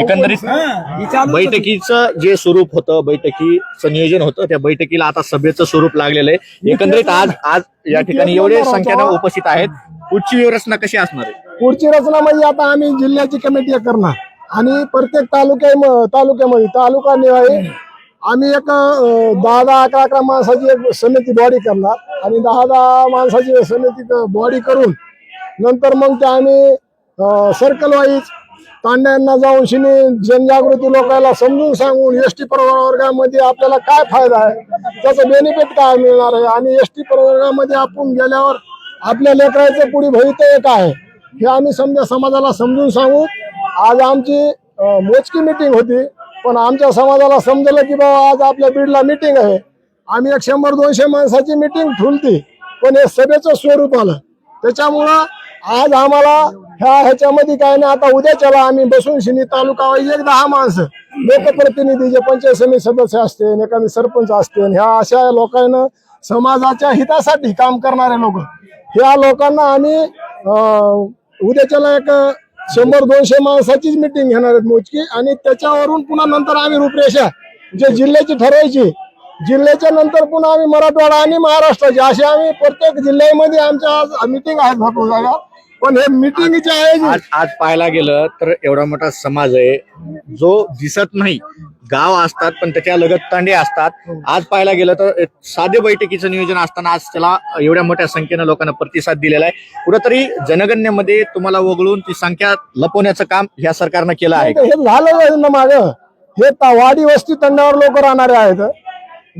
एकंदरीत बैठकीचं जे स्वरूप होतं बैठकीचं नियोजन होतं त्या बैठकीला आता सभेचं स्वरूप लागलेलं आहे. एकंदरीत आज आज या ठिकाणी एवढे संख्येनं उपस्थित आहेत. पुढची व्यवस्था कशी असणार आहे? पुढची रचना म्हणजे आता आम्ही जिल्ह्याची कमिटी करणार. आणि प्रत्येक तालुक्या तालुक्यामध्ये तालुका निवाई आम्ही एक दहा दहा अकरा अकरा माणसाची एक समिती बॉडी करणार. आणि दहा दहा माणसाची समिती बॉडी करून नंतर मग ते आम्ही सर्कल वाईज तांड्यांना जाऊन शिनी जनजागृती लोकांना समजून सांगून एस टी प्रवर्गामध्ये आपल्याला काय फायदा आहे? त्याचं बेनिफिट काय मिळणार आहे? आणि एस टी प्रवर्गामध्ये आपण गेल्यावर आपल्या लेकराचं पुढे भवितव्य काय? आहे हे आम्ही समजा समाजाला समजून सांगू. आज आमची मोजकी मिटिंग होती पण आमच्या समाजाला समजलं की बाबा आज आपल्या बीडला मिटिंग आहे. आम्ही एक शंभर दोनशे माणसाची मिटिंग ठुलती पण हे सभेचं स्वरूप आलं. त्याच्यामुळं आज आम्हाला ह्या ह्याच्यामध्ये काय नाही आता उद्याच्याला आम्ही बसून शिनी तालुका एक दहा माणसं. लोकप्रतिनिधी जे पंचायत समिती सदस्य असते एखादी सरपंच असते ह्या अशा लोकांना समाजाच्या हितासाठी काम करणारे लोक. ह्या लोकांना आम्ही अं, उद्याच्याला एक शंभर दोनशे माणसाचीच मिटिंग घेणार आहेत मोजकी आणि त्याच्यावरून पुन्हा नंतर आम्ही रूपरेषा जे जिल्ह्याची ठरवायची. जिल्ह्याच्या नंतर पुन्हा आम्ही मराठवाडा आणि महाराष्ट्राची असे आम्ही प्रत्येक जिल्ह्यामध्ये आमच्या आज मिटिंग आहेत भरपूर जागा. पण हे मिटिंगचे आयोजित आज आज पाहायला गेलं तर एवढा मोठा समाज आहे जो दिसत नाही. गाव असतात पण त्याच्या लगत तांडे असतात. आज पाहायला गेलं तर साधे बैठकीचं नियोजन असताना आज त्याला एवढ्या मोठ्या संख्येनं लोकांना प्रतिसाद दिलेला आहे. कुठंतरी जनगणनेमध्ये तुम्हाला वगळून ती संख्या लपवण्याचं काम ह्या सरकारनं केलं आहे. हे झालं आहे ना माग. हे वाडी वस्ती तंड्यावर लोक राहणारे आहेत.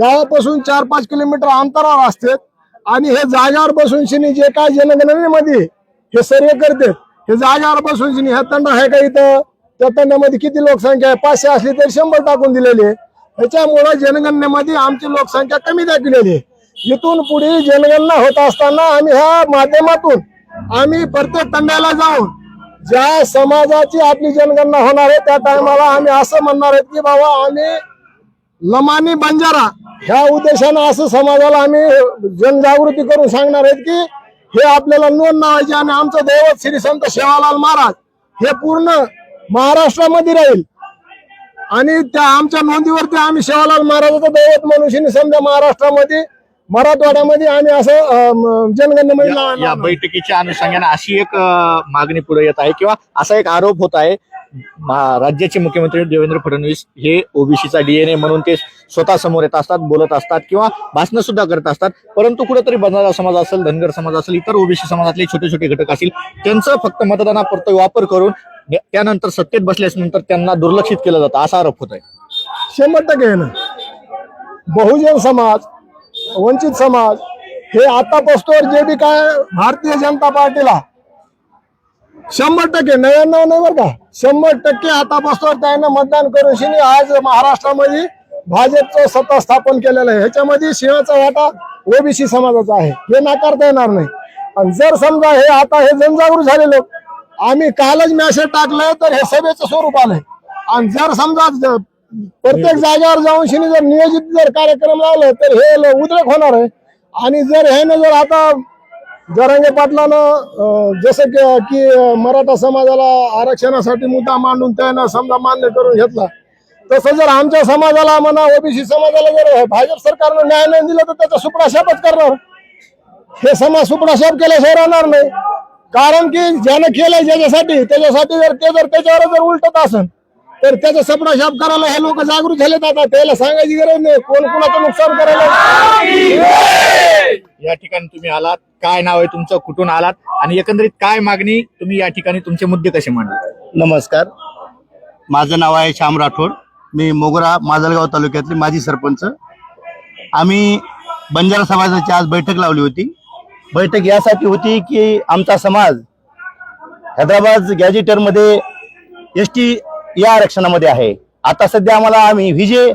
गावापासून चार पाच किलोमीटर अंतरावर असतात. आणि हे जाग्यावर बसून शिनी जे काय जनगणनेमध्ये हे सर्वे करते. हे जाग्यावर बसून ह्या तंड आहे का इथं? त्या तंड्यामध्ये किती लोकसंख्या आहे? पाचशे असली तरी शंभर टाकून दिलेली आहे. त्याच्यामुळे जनगणनेमध्ये आमची लोकसंख्या कमी दाखवलेली आहे. इथून पुढे जनगणना होत असताना आम्ही ह्या माध्यमातून आम्ही प्रत्येक तंड्याला जाऊन ज्या समाजाची आपली जनगणना होणार आहे त्या टायमाला आम्ही असं म्हणणार आहेत की बाबा आम्ही लमानी बंजारा. ह्या उद्देशानं असं समाजाला आम्ही जनजागृती करून सांगणार आहेत की हे आपल्याला नोंद नावायचे आणि आमचं दैवत श्री संत सेवालाल महाराज हे पूर्ण महाराष्ट्रामध्ये राहील आणि त्या आमच्या नोंदीवरती आम्ही सेवालाल महाराजाचं दैवत मनुष्यने समजा महाराष्ट्रामध्ये मराठवाड्यामध्ये आम्ही असं अं, जनगणनेमध्ये या-. बैठकीच्या अनुषंगाने अशी एक मागणी पुढे येत आहे किंवा असा एक आरोप होत आहे राज्याचे मुख्यमंत्री देवेंद्र फडणवीस हे ओबीसीचा डीएनए म्हणून ते स्वतः समोर येत असतात बोलत असतात किंवा भाषणं सुद्धा करत असतात. परंतु कुठेतरी बंजारा समाज असेल धनगर समाज असेल इतर ओबीसी समाजातले छोटे छोटे घटक असतील त्यांचं फक्त मतदानापुरतं वापर करून त्यानंतर सत्तेत बसल्यानंतर त्यांना दुर्लक्षित केलं जातं असा आरोप होत आहे शंभर टक्के ना बहुजन समाज वंचित समाज हे आता जे बी काय भारतीय जनता पार्टीला शंभर टक्के नव्याण्णव नाही बरं का? शंभर टक्के आता पोस्टवर मतदान करून शिनी आज महाराष्ट्रामध्ये भाजपचं सत्ता स्थापन केलेलं आहे. ह्याच्यामध्ये सिंहाचा वाटा ओबीसी समाजाचा आहे. हे नाकारता येणार नाही. आणि जर समजा हे आता हे जनजागृत झाले लोक आम्ही कालच मॅसेज टाकलंय तर हे सभेचं स्वरूप आलंय. आणि जर समजा प्रत्येक जागेवर जाऊन शिनी जर नियोजित जर कार्यक्रम लावलं तर हे ल- उद्रेक होणार आहे. आणि जर ह्यानं जर आता जरांगे पाटलानं जसं की मराठा समाजाला आरक्षणासाठी मुद्दा मांडून त्यानं समजा मान्य करून घेतला तसं जर आमच्या समाजाला म्हणा ओबीसी समाजाला जर भाजप सरकारनं न्याय नाही दिला तर त्याचा सुपडाशापच करणार. हे समाज सुपडाशाप केल्याशिवाय राहणार नाही. कारण की ज्यानं केलंय ज्याच्यासाठी त्याच्यासाठी जर ते जर त्याच्यावर जर उलटत असेल तर त्याचा सपडाशाप करायला हे लोक जागृत झालेत आता. त्याला सांगायची गरज नाही. कोण कुणाचं नुकसान करायला? या ठिकाणी तुम्ही आलात काय नाव आहे तुमचं कुठून आलात आणि एकंदरीत काय मागणी तुम्ही या ठिकाणी तुमचे मुद्दे कसे मांडले? नमस्कार. माझं नाव आहे श्याम राठोड. मी मोगरा माजलगाव तालुक्यातले माजी सरपंच. आम्ही बंजारा समाजाची आज बैठक लावली होती. बैठक यासाठी होती की आमचा समाज हैदराबाद गॅजेटरमध्ये एस टी या आरक्षणामध्ये आहे. आता सध्या आम्हाला आम्ही व्हिजे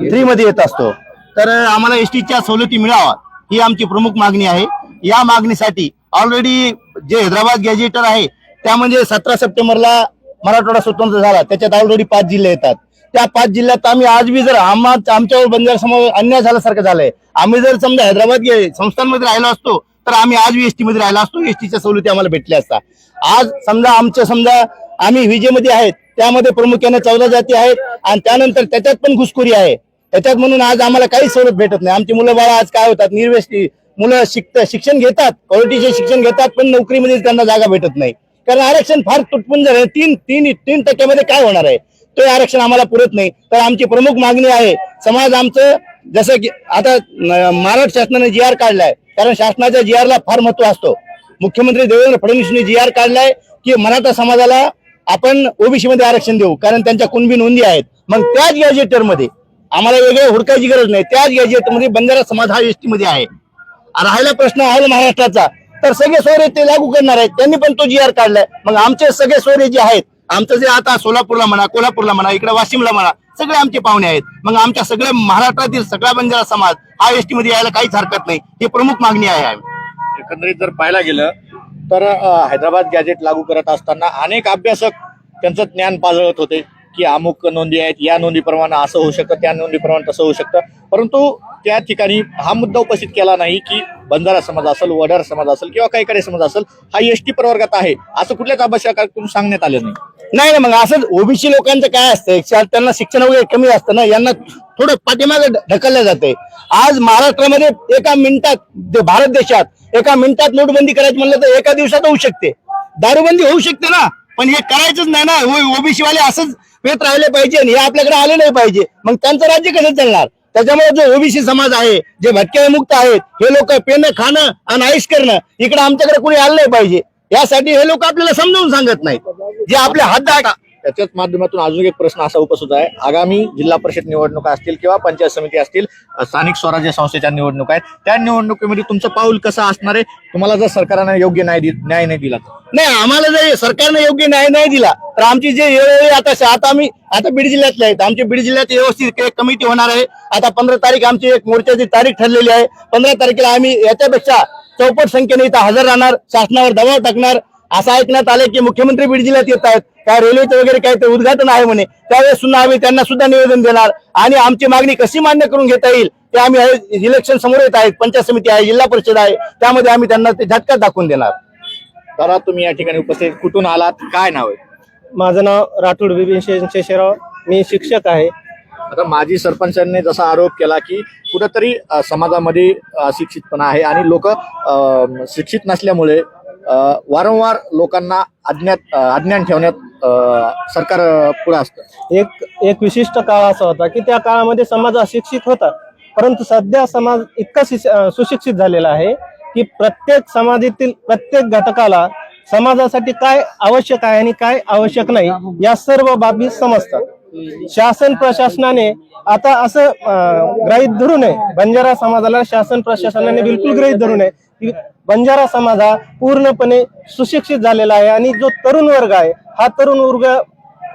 थ्रीमध्ये येत असतो. तर आम्हाला एस टीच्या सवलती मिळावा ही आमची प्रमुख मागणी आहे. या मागणीसाठी ऑलरेडी जे हैदराबाद गॅजेटर आहे त्यामध्ये म्हणजे सतरा सप्टेंबरला मराठवाडा स्वतंत्र झाला. त्याच्यात ऑलरेडी पाच जिल्हे येतात. त्या पाच जिल्ह्यात आम्ही आज बी जर आम्हा आमच्यावर बंजार समोर अन्याय झाल्यासारखं झालंय. आम्ही जर समजा हैदराबाद संस्थांमध्ये राहिलो असतो तर आम्ही आज बी एसटी मध्ये राहिलो असतो. एसटीच्या सवलती आम्हाला भेटल्या असता आज समजा आमचं समजा आम्ही विजेमध्ये आहेत त्यामध्ये प्रामुख्याने चौदा जाती आहेत आणि त्यानंतर त्याच्यात पण घुसखोरी आहे. त्याच्यात म्हणून आज आम्हाला काही सवलत भेटत नाही. आमची मुलं बाळा आज काय होतात निर्वेष्टी मुलं शिकत शिक्षण घेतात क्वालिटीचे शिक्षण घेतात पण नोकरीमध्ये त्यांना जागा भेटत नाही. कारण आरक्षण फार तुटपुंज आहे तीन तीन तीन टक्क्यामध्ये काय होणार आहे? ते आरक्षण आम्हाला पुरत नाही. तर आमची प्रमुख मागणी आहे समाज आमचं जसं की आता महाराष्ट्र शासनाने जी आर काढलाय. कारण शासनाच्या जी ला फार महत्त्व असतो. मुख्यमंत्री देवेंद्र फडणवीसने जी आर काढलाय की मराठा समाजाला आपण ओबीसी मध्ये आरक्षण देऊ. कारण त्यांच्या कुणबी नोंदी आहेत. मग त्याच गॅजेटरमध्ये आम्हाला वेगळं हुडकायची गरज नाही. त्याच गॅजेटमध्ये बंजारा समाज हा एसटी मध्ये आहे राहिला प्रश्न आहे महाराष्ट्राचा. तर सगळे सोयरे ते लागू करणार आहेत. त्यांनी पण तो जी आर काढलाय. मग आमचे सगळे सोयरे जे आहेत आमचं जे आता सोलापूरला म्हणा कोल्हापूरला म्हणा इकडे वाशिमला म्हणा सगळे आमचे पाहुणे आहेत. मग आमच्या सगळ्या महाराष्ट्रातील सगळा बंजारा समाज हा एसटी मध्ये यायला काहीच हरकत नाही. ही प्रमुख मागणी आहे एकंदरीत जर पाहायला गेलं तर हैदराबाद गॅजेट लागू करत असताना अनेक अभ्यासक त्यांचं ज्ञान पाजळत होते. की अमुक नोंदी आहेत या नोंदीप्रमाणे असं होऊ शकतं त्या नोंदीप्रमाणे तसं होऊ शकतं. परंतु त्या ठिकाणी हा मुद्दा उपस्थित केला नाही की बंजारा समाज असेल वडार समाज असेल किंवा काही काही समाज असेल हा एस टी प्रवर्गात आहे. असं कुठल्याच अभ्यासकातून सांगण्यात आलं नाही. नाही ना मग असं ओबीसी लोकांचं काय असतं? त्यांना शिक्षण वगैरे कमी असतं ना यांना थोडं पाठीमागे ढकललं जाते आज महाराष्ट्रामध्ये एका मिनिटात भारत देशात एका मिनिटात नोटबंदी करायची म्हणलं तर एका दिवसात होऊ शकते. दारूबंदी होऊ शकते ना पण हे करायचंच नाही ना. ओबीसी वाले असंच पेत राहिले पाहिजे आणि हे आपल्याकडे आले नाही पाहिजे. मग त्यांचं राज्य कसं चालणार? त्याच्यामुळे जो ओबीसी समाज आहे जे भटके मुक्त आहेत हे लोक पेनं खाणं आणि आईश करणं इकडे आमच्याकडे कोणी आलं नाही पाहिजे. यासाठी हे लोक आपल्याला समजावून सांगत नाहीत. जे आपले हात आहे त्याच्याच माध्यमातून अजून एक प्रश्न असा उपस्थित आहे. आगामी जिल्हा परिषद निवडणुका असतील किंवा पंचायत समिती असतील स्थानिक स्वराज्य संस्थेच्या निवडणुका आहेत त्या निवडणुकीमध्ये तुमचं पाऊल कसं असणार आहे? तुम्हाला जर सरकारने योग्य न्याय न्याय नाही दिला नाही आम्हाला जर सरकारने योग्य न्याय नाही दिला तर आमची जे वेळोवेळी आता आता आम्ही आता बीड जिल्ह्यातले आहेत. आमची बीड जिल्ह्यात व्यवस्थित एक कमिटी होणार आहे. आता पंधरा तारीख आमची एक मोर्चाची तारीख ठरलेली आहे. पंधरा तारखेला आम्ही याच्यापेक्षा चौपट संख्येने इथं हजर राहणार शासनावर दबाव टाकणार. असं ऐकण्यात आले की मुख्यमंत्री बीड जिल्ह्यात येत आहेत. काय रेल्वेचं वगैरे काय ते उद्घाटन आहे म्हणे त्यावेळेस सुद्धा आम्ही त्यांना सुद्धा निवेदन देणार आणि आमची मागणी कशी मान्य करून घेता येईल ते आम्ही हे इलेक्शन समोर येत आहेत पंचायत समिती आहे जिल्हा परिषद आहे त्यामध्ये आम्ही त्यांना ते झटक्यात दाखवून देणार. दादा तुम्ही या ठिकाणी उपस्थित कुठून आलात? काय नाव आहे? माझं नाव राठोड बिपिन शेषराव. मी शिक्षक आहे. आता माजी सरपंचांनी जसा आरोप केला की कुठंतरी समाजामध्ये अशिक्षितपणा आहे आणि लोक शिक्षित नसल्यामुळे वारंवार लोकांना अज्ञात अज्ञान ठेवण्यात सरकार पुढे असतं. एक एक विशिष्ट काळ असा होता की त्या काळामध्ये समाज अशिक्षित होता. परंतु सध्या समाज इतका सुशिक्षित झालेला आहे की प्रत्येक समाजातील प्रत्येक घटकाला समाजासाठी काय आवश्यक आहे आणि काय आवश्यक नाही या सर्व बाबी समजतात. शासन प्रशासनाने आता असं ग्रहित गृहीत धरू नये. बंजारा समाजाला शासन प्रशासनाने बिलकुल गृहीत धरू नये बंजारा समाज हा पूर्णपणे सुशिक्षित झालेला आहे आणि जो तरुण वर्ग आहे हा तरुण वर्ग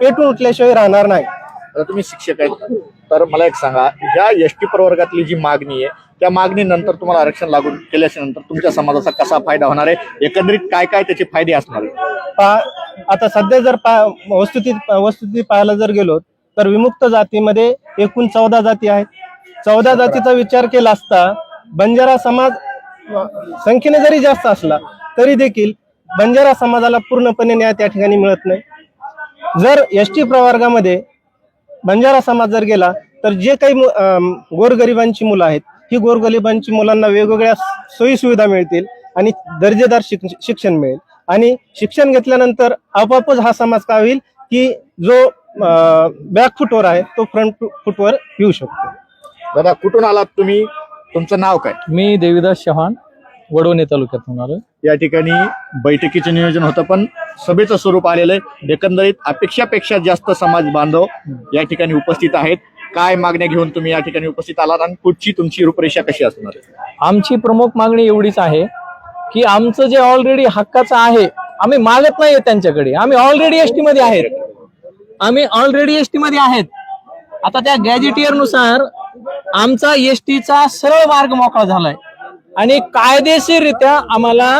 पेटून उठल्याशिवाय राहणार नाही. आता तुम्ही शिक्षक आहेत. तर मला एक सांगा ह्या एस टी प्रवर्गातली जी मागणी आहे त्या मागणीनंतर तुम्हाला आरक्षण लागू केल्याच्यानंतर तुमच्या समाजाचा कसा फायदा होणार आहे? एकंदरीत काय काय त्याचे फायदे असणार आहेत? पा आता सध्या जर पा वस्तुस्थिती वस्तुस्थिती पाहायला जर गेलो तर विमुक्त जातीमध्ये एकूण चौदा जाती आहेत. चौदा जातीचा विचार केला असता बंजारा समाज संख्येने जरी जास्त असला तरी देखील बंजारा समाजाला पूर्णपणे न्याय त्या ठिकाणी मिळत नाही. जर एस टी प्रवर्गामध्ये बंजारा समाज जर गेला तर जे काही मु- गोरगरिबांची मुलं आहेत ही गोरगरिबांची मुलांना वेगवेगळ्या सोयीसुविधा मिळतील आणि दर्जेदार शिक- शिक्षण मिळेल. आणि शिक्षण घेतल्यानंतर आपोआपच हा समाज काय होईल की जो बॅक फुटवर आहे तो फ्रंट फुटवर येऊ शकतो. दादा कुठून आलात तुम्ही? तुमचं नाव काय? मी देविदास चव्हाण वडवणे तालुक्यातून आलो या ठिकाणी बैठकीचं नियोजन होतं पण सभेचं स्वरूप आलेलं आहे. एकंदरीत अपेक्षापेक्षा जास्त समाज बांधव या ठिकाणी उपस्थित आहेत. काय मागण्या घेऊन तुम्ही या ठिकाणी उपस्थित आलात आणि पुढची तुमची रूपरेषा कशी असणार आहे? आमची प्रमुख मागणी एवढीच आहे की आमचं जे ऑलरेडी हक्काचं आहे आम्ही मागत नाहीये त्यांच्याकडे. आम्ही ऑलरेडी एसटी मध्ये आहेत. आम्ही ऑलरेडी एसटी मध्ये आहेत. आता त्या गॅजेटियरनुसार आमचा एसटीचा सर्व मार्ग मोकळा झालाय. आणि कायदेशीररित्या आम्हाला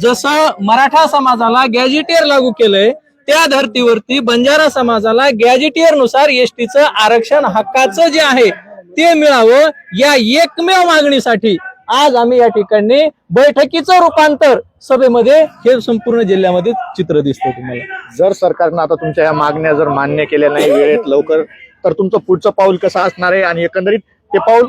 जसं मराठा समाजाला गॅजेटियर लागू केलंय त्या धर्तीवरती बंजारा समाजाला गॅजेटियरनुसार एसटीचं आरक्षण हक्काचं जे आहे ते मिळावं या एकमेव मागणीसाठी आज आम्ही या ठिकाणी बैठकीचं रूपांतर सभेमध्ये हे संपूर्ण जिल्ह्यामध्ये चित्र दिसतं तुम्हाला. जर सरकारनं आता तुमच्या या मागण्या जर मान्य केल्या नाही वेळेत लवकर तर तुमचं पुढचं पाऊल कसं असणार आहे? आणि एकंदरीत ते पाऊल